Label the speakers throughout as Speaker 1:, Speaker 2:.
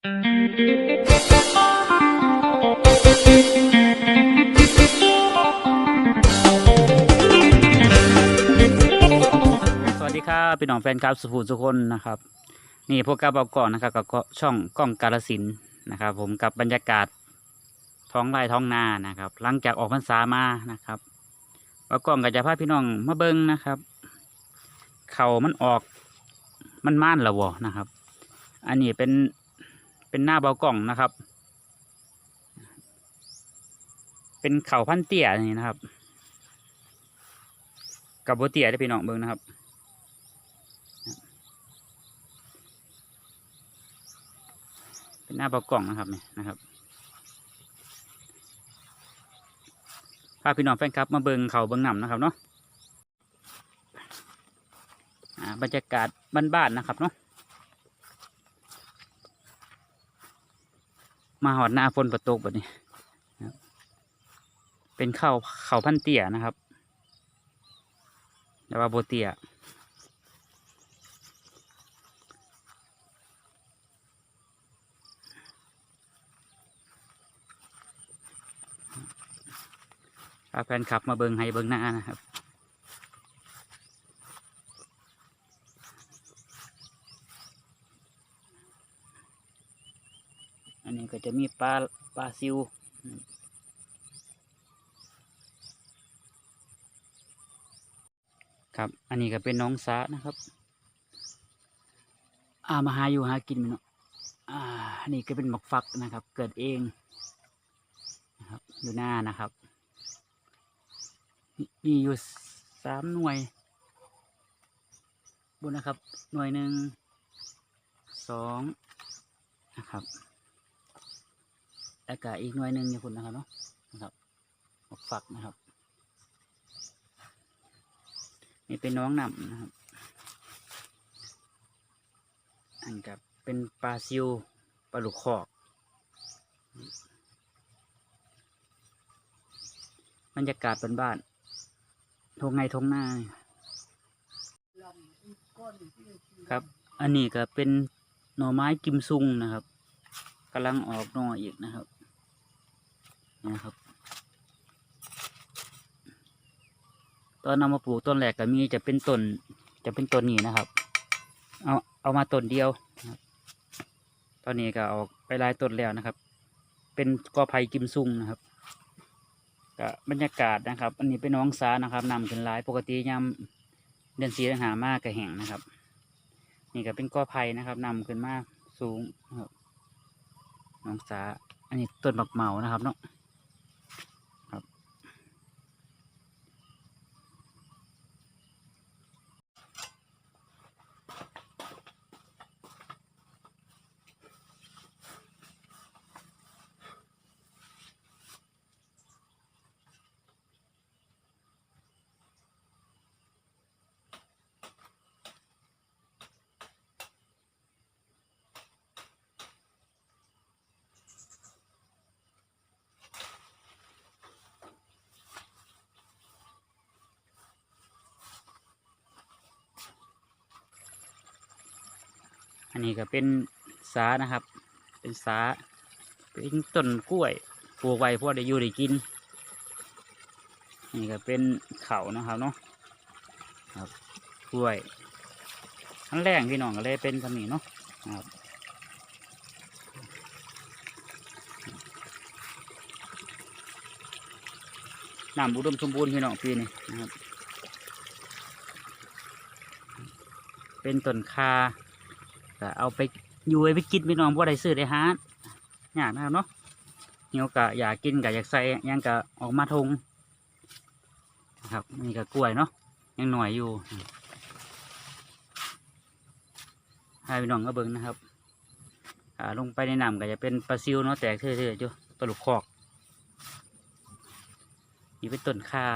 Speaker 1: สวัสดีครับพี่น้องแฟนคลับสุภูสุคนนะครับ นี่พวกกับเอาก่อนนะครับกับช่องกล้องกาลสินนะครับ ผมกับบรรยากาศท้องไร่ท้องนานะครับ หลังจากออกพรรษามานะครับว่ากล้องก็จะพาพี่น้องมาเบิ้งนะครับ เขามันออกมันม่านละวนะครับ อันนี้เป็น เป็นหน้าเบากล้องนะครับ เป็นเข่าพันเตี้ยนี่นะครับ กับโบเตี่ยได้พี่น้องเบิ้งนะครับ เป็นหน้าเบากล่องนะครับเนี่ยนะครับพาพี่น้องแฟนคลับมาเบิงเขาเบิงหนำนะครับเนาะอ่าบรรยากาศบ้านๆนะครับเนาะ มาหอดหน้าฝนประตกแบบนี้เป็นเขาเขาพันเตี่ยนะครับ แต่ว่าโบเตียพาแฟนคลับมาเบิงให้เบิงหน้านะครับ อันนี้ก็ จะมีปลาปลาซิวครับ อันนี้ก็เป็นน้องสานะครับ อ่ามาหาอยู่หากินมันเนาะอ่าอันนี้ก็เป็นหมกฟักนะครับ เกิดเองนะครับอยู่หน้านะครับมีมีอยู่สามหน่วยบนนะครับ หน่วยหนึ่งสองนะครับ แล้วก็อีกหน่วยหนึ่งอยู่คุณนะครับเนาะนะครับหมกฝักนะครับ นี่เป็นน้องนำนะครับ อันกับเป็นปลาซิวปลาลูกคอกบรรยากาศเป็นบ้านทงไงทงหน้าครับ อันนี้ก็เป็นหน่อไม้กิมซุงนะครับกำลังออกหน่ออีกนะครับ นะครับ ตอนนำมาปลูกต้นแรกก็มีจะเป็นต้นจะเป็นต้นนี้นะครับ เอาเอามาต้นเดียวตอนนี้ก็ออกไปลายต้นแล้วนะครับ เป็นกอไผ่กิมซุงนะครับก็บรรยากาศนะครับ อันนี้เป็นน้องสานะครับนำขึ้นลายปกติยามเดือนสีหามากกระแห่งนะครับ นี่ก็เป็นกอไผ่นะครับนำขึ้นมาสูงนะครับน้องสาอันนี้ต้นบักเหมานะครับเนาะ นนี้ก็เป็นสานะครับ เป็นสาเป็นต้นกล้วยปลูกไว้เพราะได้อยู่ได้กิน นี่ก็เป็นเขานะครับเนาะครับกล้วยอันแรกพี่น้องก็เลยเป็นคำนี้เนาะครับน้ำอุดมสมบูรณ์พี่น้องปีนี้นะครับ เป็นต้นคา ก็เอาไปอยู่ไว้ไปกินพี่น้องบ่ได้ซื้อได้หาอยากนะครับเนาะเหี่ยวกะอยากกินกะอยากใส่ยังกะออกมาทงนะครับนี่ก็กล้วยเนาะยังหน่อยอยู่ให้พี่น้องก็เบิ่งนะครับอ่าลงไปในน้ำก็จะเป็นปลาซิวเนาะแตกเทื่อๆอยู่ปลาลูกคอกนี่เป็นต้นคา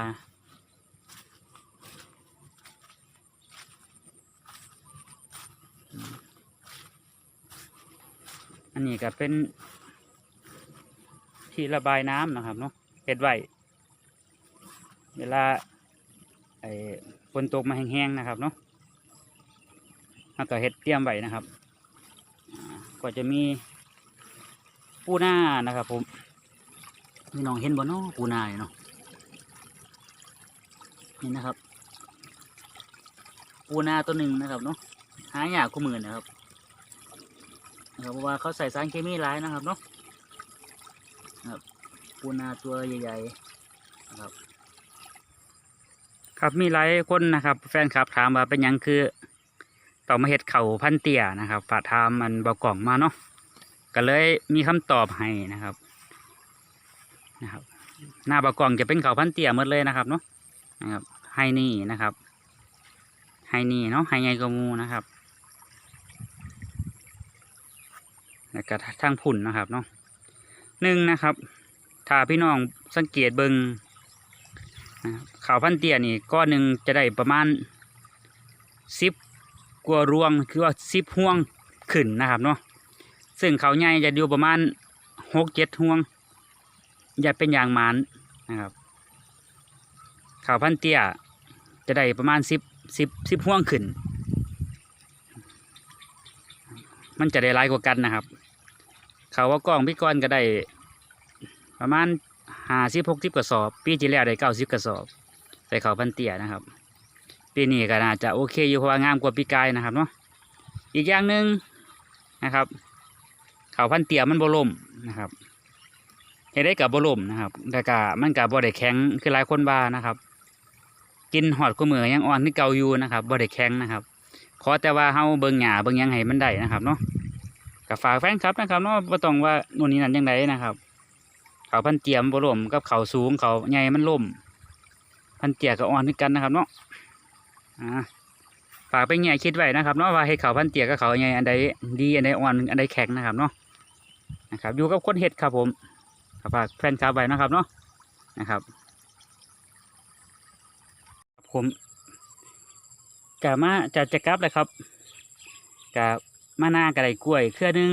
Speaker 1: อันนี้ก็เป็น ที่ระบายน้ำนะครับเนาะเฮ็ดไว้เวลาไอ้ฝนตกมาแห้งๆนะครับเนาะแล้วก็เฮ็ดเตรียมไว้นะครับอ่าก็จะมีปูนานะครับผมพี่น้องเห็นบ่เนาะปูนาเนี่ยเนาะนี่นะครับ ปูนาตัวหนึ่งนะครับเนาะหายากคู่มือนะครับ นะครับเพราะว่าเขาใส่สารเคมีหลายนะครับเนาะครับปูนาตัวใหญ่ๆนะครับ ครับมีหลายคนนะครับ แฟนคลับถามว่าเป็นยังคือต่อมาเห็ดเข่าพันเตี่ยนะครับฝากถามมันบอกล่องมาเนาะก็เลยมีคำตอบให้นะครับนะครับ หน้าบอกล่องจะเป็นเข่าพันเตี่ยหมดเลยนะครับเนาะนะครับให้นี่นะครับให้นี่เนาะให้ไงกมูนะครับ แล้วก็ทางผุ่นนะครับเนาะหนึ่งนะครับ ถ้าพี่น้องสังเกตเบิงนะครับข่าวพันเตียนี่ก้อนหนึ่งจะได้ประมาณสิบกว่ารวงคือว่าสิบห่วงขึ้นนะครับเนาะซึ่งเขาใหญ่จะอยู่ประมาณหกเจ็ดห่วงอย่าเป็นอย่างมานนะครับข่าวพันเตียจะได้ประมาณสิบสิบสิบห่วงขึ้น มันจะได้หลายกว่ากันนะครับ เขาว่ากล้องพี่ก้อนก็ได้ ประมาณหาสิบหกสิบกระสอบ ปีที่แล้วได้เก้าสิบกระสอบ ใส่เขาพันเตียนะครับ ปีนี้ก็น่าจะโอเคอยู่เพราะว่างามกว่าปีกายนะครับเนาะอีกอย่างหนึ่งนะครับ เขาพันเตียมันบล่มนะครับเฮ็ได้กับบล่มนะครับแต่กะมันกับ่ได้แข็งคือหลายคนว่านะครับ กินหอดกุ้มือยังอ่อนที่เกาอยู่นะครับบ่ได้แข็งนะครับขอแต่ว่าเฮาเบิ่งหญ้าเบิ่งยังให้มันได้นะครับเนาะ กับฝากแฟนคลับนะครับเนาะบ่ต้องว่าโน่นนี่นั่นยังไงนะครับ เขาพันเตียมบ่ล่มกับเขาสูงเขาใหญ่มันล่ม พันเตียก็อ่อนคือกันนะครับเนาะอ่าฝากไปแง่คิดไว้นะครับเนาะว่าให้เขาพันเตียกับเขาใหญ่อันใดดีอันใดอ่อนอันใดแข็งนะครับเนาะนะครับ อยู่กับคนเห็ดครับผมฝากแฟนคลับไว้นะครับเนาะนะครับผมกะมาจะจะกลับเลยครับกะ มาหน้ากระไดกล้วยเครือหนึ่ง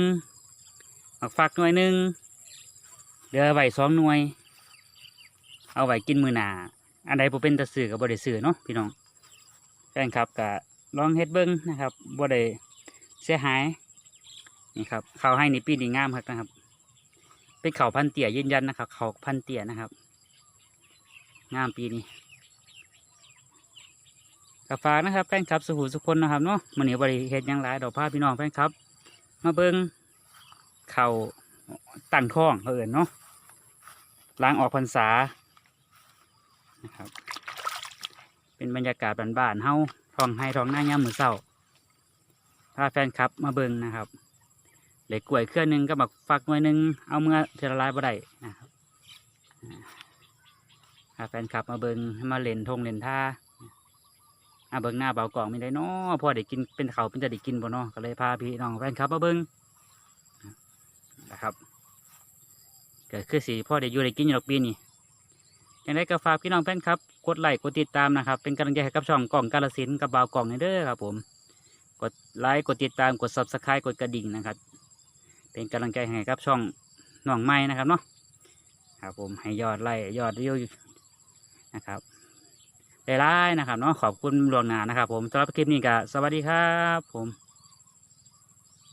Speaker 1: หมักฟักหน่วยหนึ่งเหลือไว้สองหน่วย เอาไว้กินมือหนาอันใดบ่เป็นตะสื่อกับบ่ได้สื่อเนาะพี่น้องแฟนครับก็ลองเฮ็ดเบิ้งนะครับบ่ได้เสียหายนี่ครับเขาให้นี่ปีนี้งามครับนะครับ เป็นเขาพันเตี่ยยืนยันนะครับ เขาพันเตี่ยนะครับ งามปีนี้ กับฝากนะครับแฟนครับสุขุสุคนนะครับเนาะมันนี้บริเฮ็ดหยังหลายดอกผ้าพี่น้องแฟนครับ มาเบิ้งข้าตั้งท้องเขาเอินเนาะล้างออกพรรษานะครับ เป็นบรรยากาศบ้านๆเฮาท้องให้ท้องหน้าย่ามมือเศร้าถ้าแฟนคลับมาเบิ่งนะครับเหล็กกล้วยเครื่องหนึงก็บักฟักหน่วยนึงเอาเมื่อเทละลายบ่ได้นะครับอ่าถ้าแฟนคลับมาเบิ่งมาเล่นทงเล่นท่า อาเบิ่งหน้าเบากล่องไม่ได้เนาะพอได้กินเป็นเขาเป็นจะได้กินบ่เนาะก็เลยพาพี่น้องแฟนคลับมาเบิ่งนะครับก็คือสีพ่อได้อยู่ได้กินอยู่ดอกปีนี่ยังไงก็ฝากพี่น้องแฟนครับกดไลค์กดติดตามนะครับ เป็นกำลังใจให้กับช่องกล่องกาลสินกับเบ่ากล่องนี่เด้อครับผมกดไลค์กดติดตามกด subscribe กดกระดิ่งนะครับ เป็นกำลังใจให้กับช่องน้องไม้นะครับเนาะครับผมให้ยอดไลค์ยอดวิวนะครับ ได้ไลค์นะครับเนาะขอบคุณลวงหนานะครับ ผมสำหรับคลิปนี้ก็สวัสดีครับ ผม